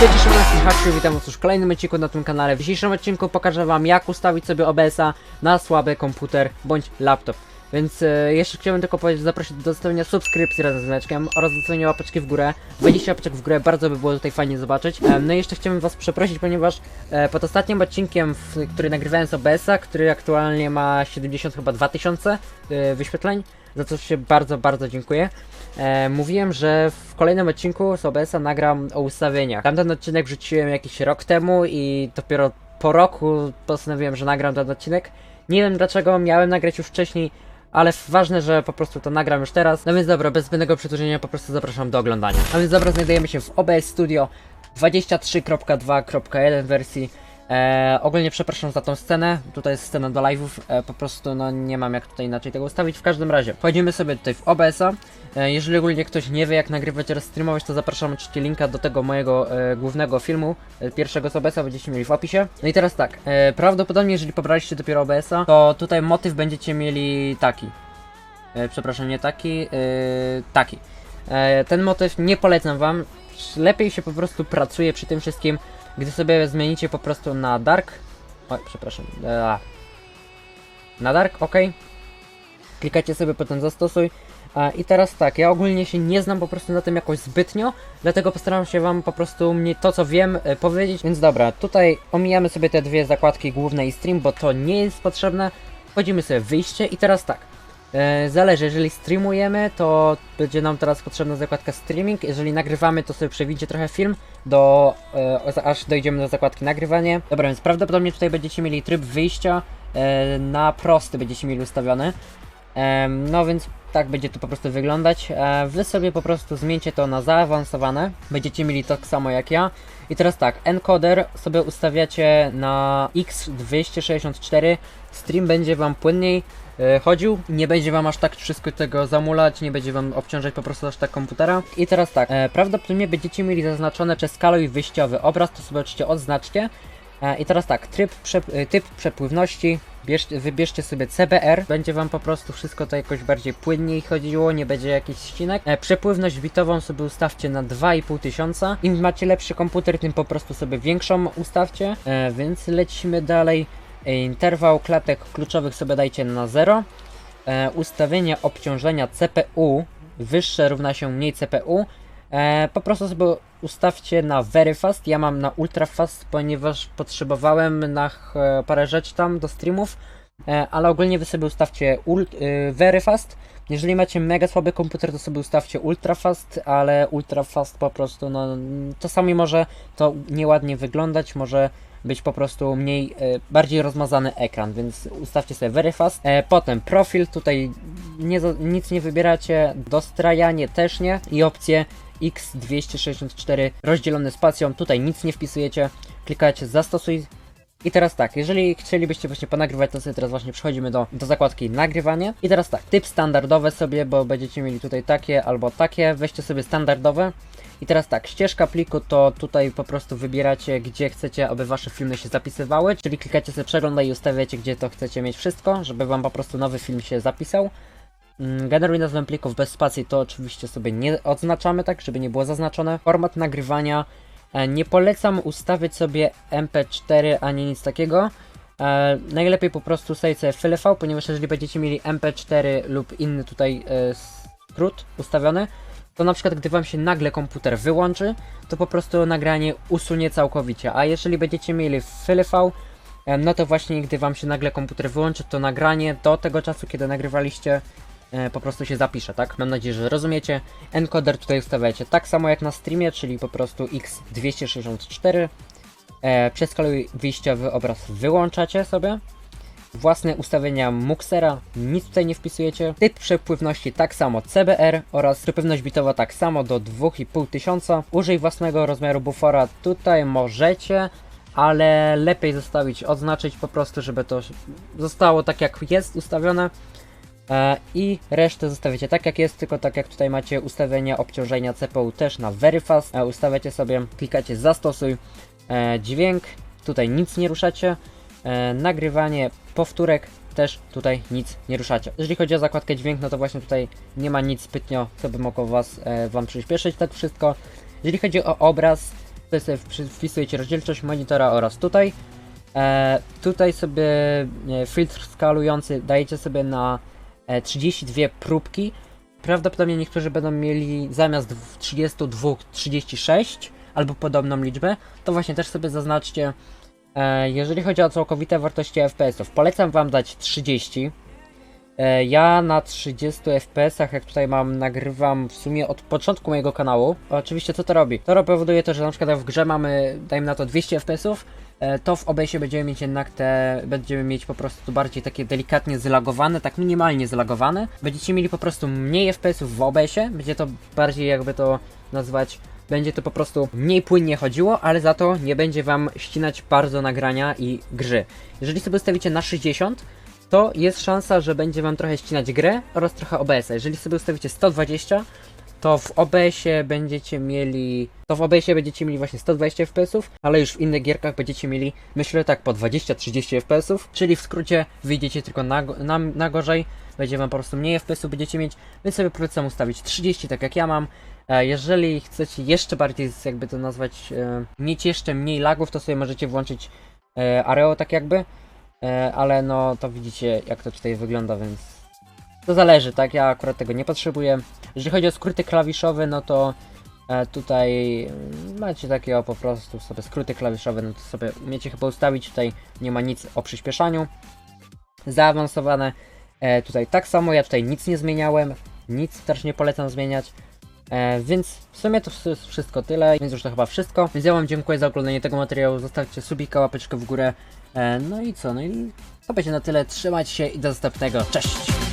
Cześć, Szymański Haksiu, witam was już w kolejnym odcinku na tym kanale. W dzisiejszym odcinku pokażę wam jak ustawić sobie OBS-a na słaby komputer bądź laptop. Więc e, jeszcze chciałbym tylko powiedzieć, zaprosić do zostawienia subskrypcji razem z znaczkiem oraz zostawienia łapeczki w górę. 20 łapeczek w górę, bardzo by było tutaj fajnie zobaczyć. E, no i jeszcze chciałbym was przeprosić, ponieważ e, pod ostatnim odcinkiem, w, który nagrywałem z OBS-a, który aktualnie ma 70 chyba 2000 e, wyświetleń, za co się bardzo, bardzo dziękuję. E, mówiłem, że w kolejnym odcinku z OBS-a nagram o ustawieniach. Tamten odcinek wrzuciłem jakiś rok temu i dopiero po roku postanowiłem, że nagram ten odcinek. Nie wiem dlaczego, miałem nagrać już wcześniej, ale ważne, że po prostu to nagram już teraz. No więc dobra, bez zbędnego przedłużenia po prostu zapraszam do oglądania. A więc dobra, znajdujemy się w OBS Studio 23.2.1 wersji. E, ogólnie przepraszam za tą scenę, tutaj jest scena do live'ów, e, po prostu no nie mam jak tutaj inaczej tego ustawić. W każdym razie, wchodzimy sobie tutaj w OBS-a. E, jeżeli ogólnie ktoś nie wie jak nagrywać oraz streamować, to zapraszam oczywiście linka do tego mojego e, głównego filmu, e, pierwszego z OBS-a, będziecie mieli w opisie. No i teraz tak, e, prawdopodobnie jeżeli pobraliście dopiero OBS-a, to tutaj motyw będziecie mieli taki. E, przepraszam, nie taki, e, taki. E, ten motyw nie polecam wam, lepiej się po prostu pracuje przy tym wszystkim, gdy sobie zmienicie po prostu na dark. Oj, przepraszam. E, na dark, ok. Klikacie sobie potem zastosuj. E, I teraz tak, ja ogólnie się nie znam po prostu na tym jakoś zbytnio, dlatego postaram się wam po prostu mnie to co wiem e, powiedzieć. Więc dobra, tutaj omijamy sobie te dwie zakładki główne i stream, bo to nie jest potrzebne. Wchodzimy sobie w wyjście i teraz tak. E, zależy, jeżeli streamujemy, to będzie nam teraz potrzebna zakładka streaming. Jeżeli nagrywamy, to sobie przewidzicie trochę film, do, e, aż dojdziemy do zakładki nagrywanie. Dobra, więc prawdopodobnie tutaj będziecie mieli tryb wyjścia e, na prosty, będziecie mieli ustawiony. Em, no więc tak będzie to po prostu wyglądać. E, wy sobie po prostu zmieńcie to na zaawansowane. Będziecie mieli tak samo jak ja. I teraz tak, encoder sobie ustawiacie na X264. Stream będzie wam płynniej e, chodził. Nie będzie wam aż tak wszystko tego zamulać, nie będzie wam obciążać po prostu aż tak komputera. I teraz tak, e, prawdopodobnie będziecie mieli zaznaczone, czy skaluj wyjściowy obraz, to sobie oczywiście odznaczcie. E, I teraz tak, tryb, e, typ przepływności, bierz, wybierzcie sobie CBR, będzie wam po prostu wszystko to jakoś bardziej płynniej chodziło, nie będzie jakichś ścinek. E, przepływność bitową sobie ustawcie na 2,5 tysiąca. Im macie lepszy komputer, tym po prostu sobie większą ustawcie, e, więc lecimy dalej. E, interwał klatek kluczowych sobie dajcie na 0. E, ustawienie obciążenia CPU wyższe równa się mniej CPU. E, po prostu sobie ustawcie na very fast. Ja mam na ultra fast, ponieważ potrzebowałem na e, parę rzeczy tam do streamów. E, ale ogólnie wy sobie ustawcie ult, y, very fast. Jeżeli macie mega słaby komputer, to sobie ustawcie ultra fast, ale ultra fast po prostu, no czasami może to nieładnie wyglądać, może być po prostu mniej, e, bardziej rozmazany ekran, więc ustawcie sobie very fast. E, potem profil, tutaj nie, nic nie wybieracie, dostrajanie też nie i opcje X264 rozdzielone spacją, tutaj nic nie wpisujecie, klikacie zastosuj i teraz tak, jeżeli chcielibyście właśnie ponagrywać, to sobie teraz właśnie przechodzimy do, do zakładki nagrywanie. I teraz tak, typ standardowe sobie, bo będziecie mieli tutaj takie albo takie, weźcie sobie standardowe. I teraz tak, ścieżka pliku to tutaj po prostu wybieracie, gdzie chcecie, aby wasze filmy się zapisywały, czyli klikacie sobie przeglądaj i ustawiacie, gdzie to chcecie mieć wszystko, żeby wam po prostu nowy film się zapisał. Mm, Generuj nazwę plików bez spacji to oczywiście sobie nie odznaczamy tak, żeby nie było zaznaczone. Format nagrywania E, Nie polecam ustawiać sobie MP4 ani nic takiego. E, najlepiej po prostu stawić sobie FLV, ponieważ jeżeli będziecie mieli MP4 lub inny tutaj e, skrót ustawiony, to na przykład gdy wam się nagle komputer wyłączy, to po prostu nagranie usunie całkowicie. A jeżeli będziecie mieli FLV, no to właśnie gdy wam się nagle komputer wyłączy, to nagranie do tego czasu, kiedy nagrywaliście, e, po prostu się zapisze, tak? Mam nadzieję, że rozumiecie. Encoder tutaj ustawiacie tak samo jak na streamie, czyli po prostu X264. E, Przeskaluj wyjściowy obraz wyłączacie sobie. Własne ustawienia Muxera, nic tutaj nie wpisujecie. Typ przepływności tak samo CBR oraz przepływność bitowa tak samo do 2500. Użyj własnego rozmiaru bufora, tutaj możecie, ale lepiej zostawić, odznaczyć po prostu, żeby to zostało tak jak jest ustawione. E, I resztę zostawicie tak jak jest, tylko tak jak tutaj macie ustawienia obciążenia CPU też na very fast. E, ustawiacie sobie, klikacie zastosuj e, dźwięk, tutaj nic nie ruszacie. E, nagrywanie powtórek też tutaj nic nie ruszacie. Jeżeli chodzi o zakładkę dźwięk, no to właśnie tutaj nie ma nic zbytnio, co by mogło was, e, wam przyspieszyć tak wszystko. Jeżeli chodzi o obraz, Tutaj sobie wpisujecie rozdzielczość monitora oraz tutaj. E, tutaj sobie e, filtr skalujący dajecie sobie na e, 32 próbki. Prawdopodobnie niektórzy będą mieli zamiast w 32 36 albo podobną liczbę. To właśnie też sobie zaznaczcie. E, jeżeli chodzi o całkowite wartości FPS-ów, polecam wam dać 30. E, Ja na 30 FPS-ach, jak tutaj mam, nagrywam w sumie od początku mojego kanału. Oczywiście co to robi? To powoduje to, że na przykład w grze mamy, dajmy na to 200 FPS-ów, e, to w OBS-ie będziemy mieć jednak te, będziemy mieć po prostu bardziej takie delikatnie zlagowane, tak minimalnie zlagowane. Będziecie mieli po prostu mniej FPS-ów w OBS-ie, będzie to bardziej jakby to nazwać będzie to po prostu mniej płynnie chodziło, ale za to nie będzie wam ścinać bardzo nagrania i gry. Jeżeli sobie ustawicie na 60, to jest szansa, że będzie wam trochę ścinać grę oraz trochę OBS-a. Jeżeli sobie ustawicie 120, to w OBS-ie będziecie mieli. To w OBS-ie będziecie mieli właśnie 120 FPS-ów, ale już w innych gierkach będziecie mieli, myślę, tak po 20-30 FPS-ów, czyli w skrócie wyjdziecie tylko na, na, na gorzej, będzie wam po prostu mniej FPS-ów będziecie mieć, więc sobie polecam ustawić 30, tak jak ja mam. E, Jeżeli chcecie jeszcze bardziej, jakby to nazwać, e, mieć jeszcze mniej lagów, to sobie możecie włączyć e, Areo tak jakby, ale no to widzicie jak to tutaj wygląda, więc to zależy, tak? Ja akurat tego nie potrzebuję. Jeżeli chodzi o skróty klawiszowe, no to e, tutaj mm, macie takie o po prostu sobie skróty klawiszowe, no to sobie umiecie chyba ustawić, tutaj nie ma nic o przyspieszaniu. Zaawansowane, e, tutaj tak samo, ja tutaj nic nie zmieniałem, nic też nie polecam zmieniać. E, więc w sumie to wszy- wszystko tyle, więc już to chyba wszystko. Więc ja wam dziękuję za oglądanie tego materiału, zostawcie subika, łapeczkę w górę. E, no i co, no i to będzie na tyle, trzymajcie się i do następnego, cześć!